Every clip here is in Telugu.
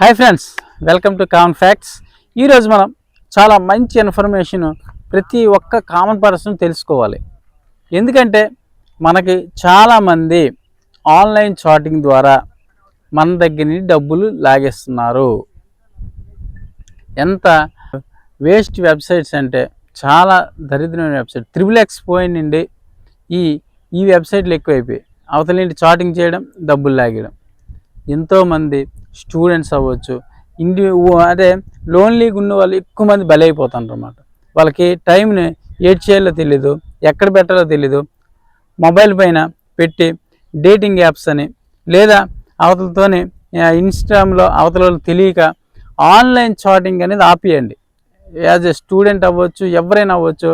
Hi friends welcome to common facts ఈరోజు మనం చాలా మంచి ఇన్ఫర్మేషన్ ప్రతి ఒక్క కామన్ పర్సన్ తెలుసుకోవాలి. ఎందుకంటే మనకి చాలామంది ఆన్లైన్ చాటింగ్ ద్వారా మన దగ్గర నుంచి డబ్బులు లాగేస్తున్నారు. ఎంత వేస్ట్ వెబ్సైట్స్ అంటే చాలా దరిద్రమైన వెబ్సైట్ త్రిబుల్ ఎక్స్ నుండి ఈ ఈ వెబ్సైట్లు ఎక్కువైపోయి అవతల నుండి చాటింగ్ చేయడం డబ్బులు లాగేయడం. ఎంతోమంది స్టూడెంట్స్ అవ్వచ్చు. ఇండి అదే లోన్లీగా ఉన్న వాళ్ళు ఎక్కువ మంది బలైపోతారు అన్నమాట వాళ్ళకి టైంని ఏడ్ చేయాలో తెలీదు ఎక్కడ పెట్టాలో తెలీదు. మొబైల్ పైన పెట్టి డేటింగ్ యాప్స్ అని లేదా అవతలతోని ఇన్స్టాగ్రామ్లో అవతల తెలియక ఆన్లైన్ చాటింగ్ అనేది ఆపేయండి. యాజ్ ఎ స్టూడెంట్ అవ్వచ్చు ఎవరైనా అవ్వచ్చు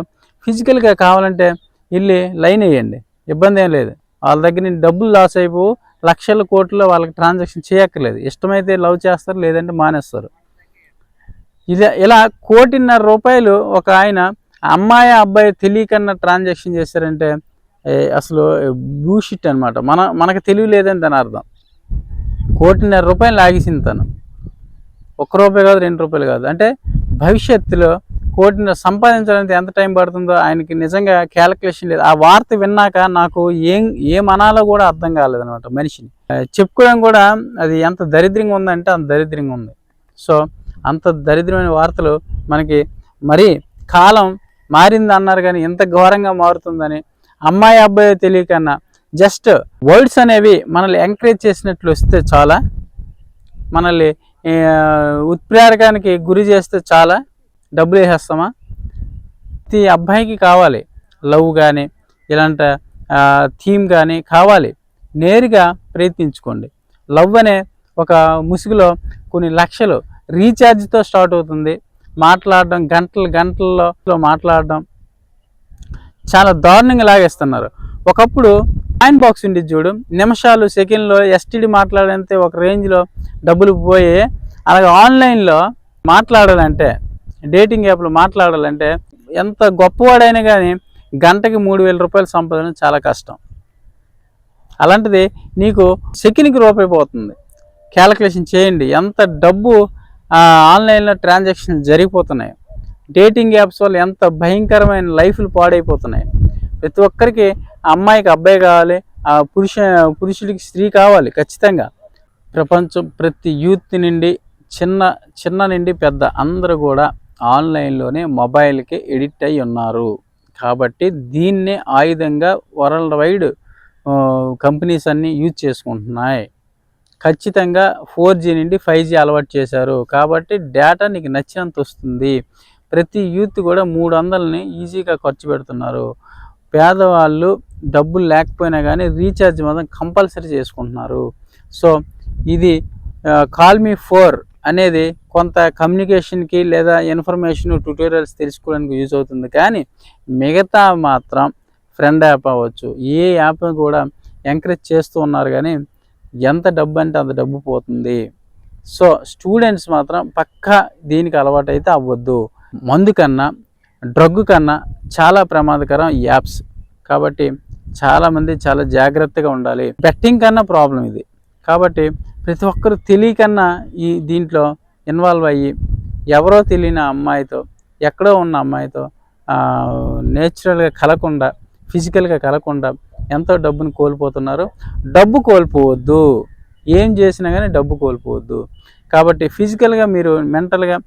ఫిజికల్గా కావాలంటే వెళ్ళి లైన్ వేయండి. ఇబ్బంది ఏం లేదు. వాళ్ళ దగ్గర నుంచి డబ్బులు లాస్ అయిపోవు లక్షల కోట్లు వాళ్ళకి ట్రాన్సాక్షన్ చేయక్కర్లేదు. ఇష్టమైతే లవ్ చేస్తారు లేదంటే మానేస్తారు. ఇది ఇలా కోటిన్నర రూపాయలు ఒక ఆయన అమ్మాయి అబ్బాయి తెలియకన్నా ట్రాన్సాక్షన్ చేశారంటే అసలు బ్యూషిట్ అనమాట మన మనకు తెలివి లేదని దాని అర్థం. కోటిన్నర రూపాయలు లాగేసింది తను. ఒక్క రూపాయి కాదు రెండు రూపాయలు కాదు. అంటే భవిష్యత్తులో కోటిని సంపాదించడానికి ఎంత టైం పడుతుందో ఆయనకి నిజంగా క్యాలిక్యులేషన్ లేదు. ఆ వార్త విన్నాక నాకు ఏం ఏం అనాలో కూడా అర్థం కాలేదనమాట మనిషిని. చెప్పుకోవడం కూడా అది ఎంత దరిద్రంగా ఉందంటే అంత దరిద్రంగా ఉంది. సో అంత దరిద్రమైన వార్తలు మనకి మరి కాలం మారింది అన్నారు కానీ ఇంత ఘోరంగా మారుతుందని అమ్మాయి అబ్బాయి తెలియకన్నా జస్ట్ వర్డ్స్ అనేవి మనల్ని ఎంకరేజ్ చేసినట్లు వస్తే చాలా మనల్ని ఉత్ప్రేరకానికి గురి చేస్తే చాలా డబ్బులు వేసేస్తామా? ప్రతి అబ్బాయికి కావాలి. లవ్ కానీ ఇలాంటి థీమ్ కానీ కావాలి. నేరుగా ప్రయత్నించుకోండి. లవ్ అనే ఒక ముసుగులో కొన్ని లక్షలు రీఛార్జ్తో స్టార్ట్ అవుతుంది. మాట్లాడడం గంటలు గంటల్లో మాట్లాడడం. చాలా దారుణంగా లాగేస్తున్నారు. ఒకప్పుడు కాయిన్ బాక్స్ ఉండేది చూడు నిమిషాలు సెకండ్లో ఎస్టీడీ మాట్లాడంతే ఒక రేంజ్లో డబ్బులు పోయి అలాగే ఆన్లైన్లో మాట్లాడాలంటే డేటింగ్ యాప్లో మాట్లాడాలంటే ఎంత గొప్పవాడైనా కానీ గంటకి మూడు వేల రూపాయలు సంపాదన చాలా కష్టం. అలాంటిది నీకు సెకండ్కి రూపాయి పోతుంది. క్యాలిక్యులేషన్ చేయండి. ఎంత డబ్బు ఆన్లైన్లో ట్రాన్సాక్షన్ జరిగిపోతున్నాయి. డేటింగ్ యాప్స్ వల్ల ఎంత భయంకరమైన లైఫ్లు పాడైపోతున్నాయి. ప్రతి ఒక్కరికి ఆ అమ్మాయికి అబ్బాయి కావాలి ఆ పురుష పురుషుడికి స్త్రీ కావాలి ఖచ్చితంగా. ప్రపంచం ప్రతి యూత్ నుండి చిన్న చిన్న నుండి పెద్ద అందరూ కూడా ఆన్లైన్లోనే మొబైల్కి ఎడిక్ట్ అయి ఉన్నారు. కాబట్టి దీన్నే ఆయుధంగా వరల్డ్ వైడ్ కంపెనీస్ అన్నీ యూజ్ చేసుకుంటున్నాయి. ఖచ్చితంగా ఫోర్ జీ నుండి ఫైవ్ జీ అలవాటు చేశారు. కాబట్టి డేటా నీకు నచ్చినంత వస్తుంది. ప్రతి యూత్ కూడా మూడు వందలని ఈజీగా ఖర్చు పెడుతున్నారు. పేదవాళ్ళు డబ్బులు లేకపోయినా కానీ రీఛార్జ్ మాత్రం కంపల్సరీ చేసుకుంటున్నారు. సో ఇది కాల్ మీ ఫోర్. అనేది కొంత కమ్యూనికేషన్కి లేదా ఇన్ఫర్మేషన్ ట్యూటోరియల్స్ తెలుసుకోవడానికి యూజ్ అవుతుంది. కానీ మిగతా మాత్రం ఫ్రెండ్ యాప్ అవ్వచ్చు. ఏ యాప్ కూడా ఎంకరేజ్ చేస్తూ ఉన్నారు కానీ ఎంత డబ్బు అంటే అంత డబ్బు పోతుంది. సో స్టూడెంట్స్ మాత్రం పక్కా దీనికి అలవాటు అయితే అవ్వద్దు. మందు కన్నా డ్రగ్ కన్నా చాలా ప్రమాదకరం యాప్స్. కాబట్టి చాలామంది చాలా జాగ్రత్తగా ఉండాలి. బెట్టింగ్ కన్నా ప్రాబ్లం ఇది. కాబట్టి ప్రతి ఒక్కరు తెలియకన్నా ఈ దీంట్లో ఇన్వాల్వ్ అయ్యి ఎవరో తెలియని అమ్మాయితో ఎక్కడో ఉన్న అమ్మాయితో నేచురల్గా కలకుండా ఫిజికల్గా కలకుండా ఎంతో డబ్బును కోల్పోతున్నారు. డబ్బు కోల్పోవద్దు. ఏం చేసినా కానీ డబ్బు కోల్పోవద్దు. కాబట్టి ఫిజికల్గా మీరు మెంటల్గా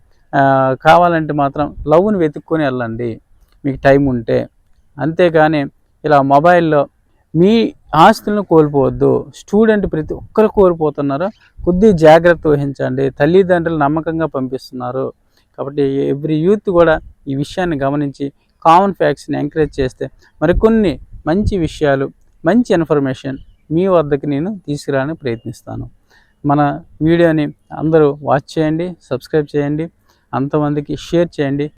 కావాలంటే మాత్రం లవ్ని వెతుక్కొని వెళ్ళండి. మీకు టైం ఉంటే. అంతేగాని ఇలా మొబైల్లో మీ ఆస్తులను కోల్పోవద్దు. స్టూడెంట్ ప్రతి ఒక్కరు కోల్పోతున్నారు? కొద్ది జాగ్రత్త వహించండి. తల్లిదండ్రులు నమ్మకంగా పంపిస్తున్నారు. కాబట్టి ఎవ్రీ యూత్ కూడా ఈ విషయాన్ని గమనించి కామన్ ఫ్యాక్ట్స్ని ఎంకరేజ్ చేస్తే మరికొన్ని మంచి విషయాలు మంచి ఇన్ఫర్మేషన్ మీ వద్దకు నేను తీసుకురావడానికి ప్రయత్నిస్తాను. మన వీడియోని అందరూ వాచ్ చేయండి సబ్స్క్రైబ్ చేయండి అంతమందికి షేర్ చేయండి.